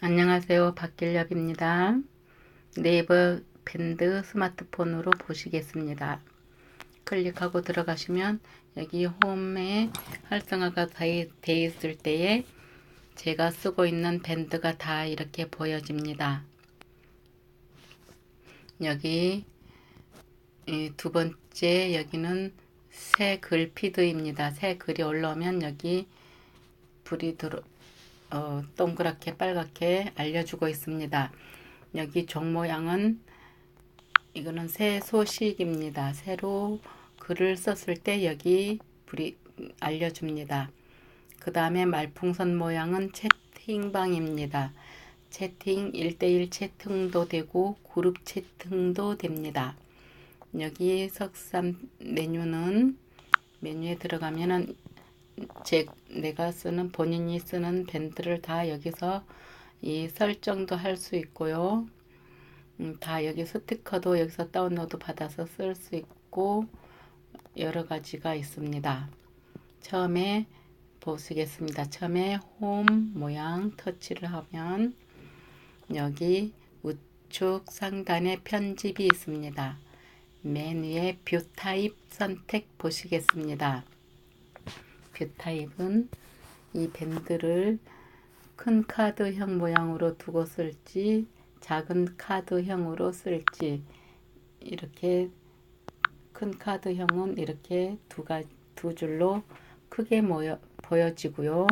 안녕하세요. 박길엽입니다. 네이버 밴드 스마트폰으로 보시겠습니다. 클릭하고 들어가시면 여기 홈에 활성화가 되어 있을 때에 제가 쓰고 있는 밴드가 다 이렇게 보여집니다. 여기 두 번째 여기는 새 글 피드입니다. 새 글이 올라오면 여기 불이 들어 어, 동그랗게 빨갛게 알려주고 있습니다. 여기 종 모양은 이거는 새 소식입니다. 새로 글을 썼을 때 여기 불이 알려줍니다. 그 다음에 말풍선 모양은 채팅방입니다. 채팅 1대1 채팅도 되고 그룹 채팅도 됩니다. 여기 석삼 메뉴는 메뉴에 들어가면은 제 내가 쓰는 본인이 쓰는 밴드를 다 여기서 이 설정도 할 수 있고요. 음, 다 여기 스티커도 여기서 다운로드 받아서 쓸 수 있고 여러 가지가 있습니다. 처음에 보시겠습니다. 처음에 홈 모양 터치를 하면 여기 우측 상단에 편집이 있습니다. 맨 위에 뷰 타입 선택 보시겠습니다. 뷰 타입은 이 밴드를 큰 카드형 모양으로 두고 쓸지 작은 카드형으로 쓸지 이렇게 큰 카드형은 이렇게 두, 가, 두 줄로 크게 모여, 보여지고요.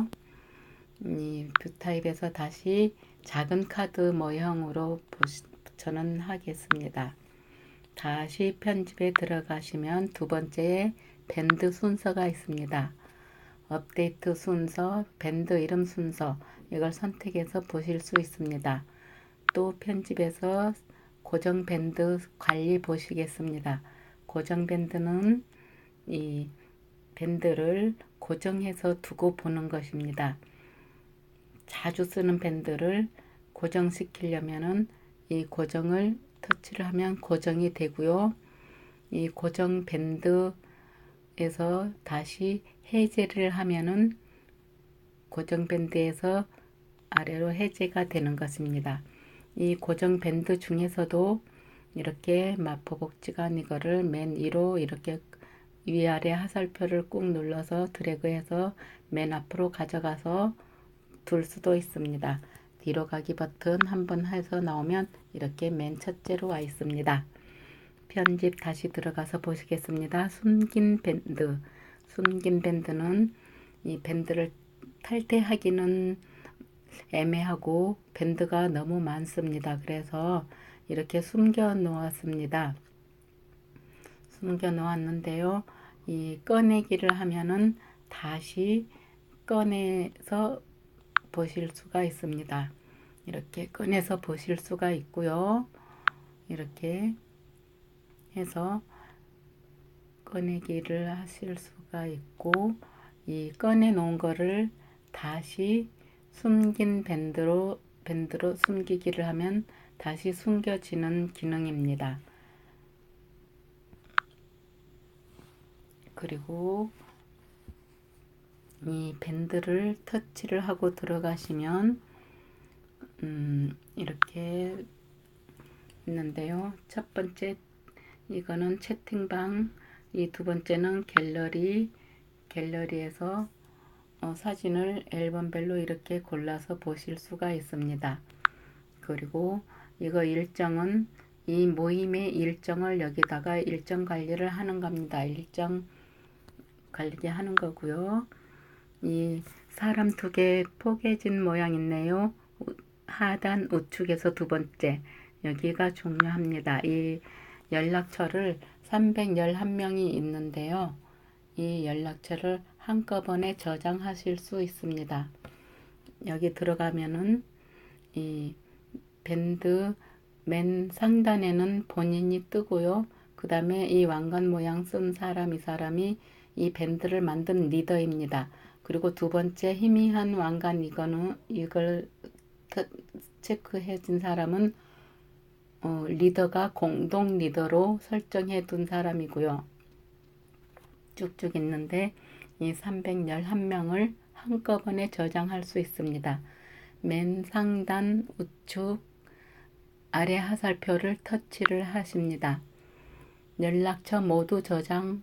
이 뷰 타입에서 다시 작은 카드 모형으로 저는 하겠습니다. 다시 편집에 들어가시면 두 번째 밴드 순서가 있습니다. 업데이트 순서, 밴드 이름 순서 이걸 선택해서 보실 수 있습니다. 또 편집에서 고정 밴드 관리 보시겠습니다. 고정 밴드는 이 밴드를 고정해서 두고 보는 것입니다. 자주 쓰는 밴드를 고정시키려면은 이 고정을 터치를 하면 고정이 되고요. 이 고정 밴드 에서 다시 해제를 하면은 고정 밴드에서 아래로 해제가 되는 것입니다. 이 고정 밴드 중에서도 이렇게 마포복지관 이거를 맨 위로 이렇게 위아래 하살표를 꾹 눌러서 드래그해서 맨 앞으로 가져가서 둘 수도 있습니다. 뒤로 가기 버튼 한번 해서 나오면 이렇게 맨 첫째로 와 있습니다. 편집 다시 들어가서 보시겠습니다. 숨긴 밴드 숨긴 밴드는 이 밴드를 탈퇴하기는 애매하고 밴드가 너무 많습니다. 그래서 이렇게 숨겨 놓았습니다. 숨겨 놓았는데요. 이 꺼내기를 하면은 다시 꺼내서 보실 수가 있습니다. 이렇게 꺼내서 보실 수가 있고요. 이렇게 해서 꺼내기를 하실 수가 있고 이 꺼내 놓은 거를 다시 숨긴 밴드로 밴드로 숨기기를 하면 다시 숨겨지는 기능입니다. 그리고 이 밴드를 터치를 하고 들어가시면 음, 이렇게 있는데요. 첫 번째 이거는 채팅방 이 두 번째는 갤러리 갤러리에서 어, 사진을 앨범별로 이렇게 골라서 보실 수가 있습니다. 그리고 이거 일정은 이 모임의 일정을 여기다가 일정 관리를 하는 겁니다. 일정 관리 하는 거고요. 이 사람 두 개 포개진 모양 있네요. 하단 우측에서 두 번째 여기가 중요합니다. 이 연락처를 311명이 있는데요. 이 연락처를 한꺼번에 저장하실 수 있습니다. 여기 들어가면은 이 밴드 맨 상단에는 본인이 뜨고요. 그 다음에 이 왕관 모양 쓴 사람 이 사람이 이 밴드를 만든 리더입니다. 그리고 두 번째 희미한 왕관 이거는 이걸 체크해 준 사람은 어, 리더가 공동 리더로 설정해 둔 사람이고요. 쭉쭉 있는데 이 311명을 한꺼번에 저장할 수 있습니다. 맨 상단 우측 아래 하살표를 터치를 하십니다. 연락처 모두 저장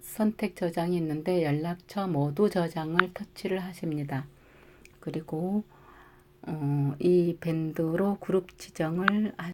선택 저장이 있는데 연락처 모두 저장을 터치를 하십니다. 그리고 어, 이 밴드로 그룹 지정을 하,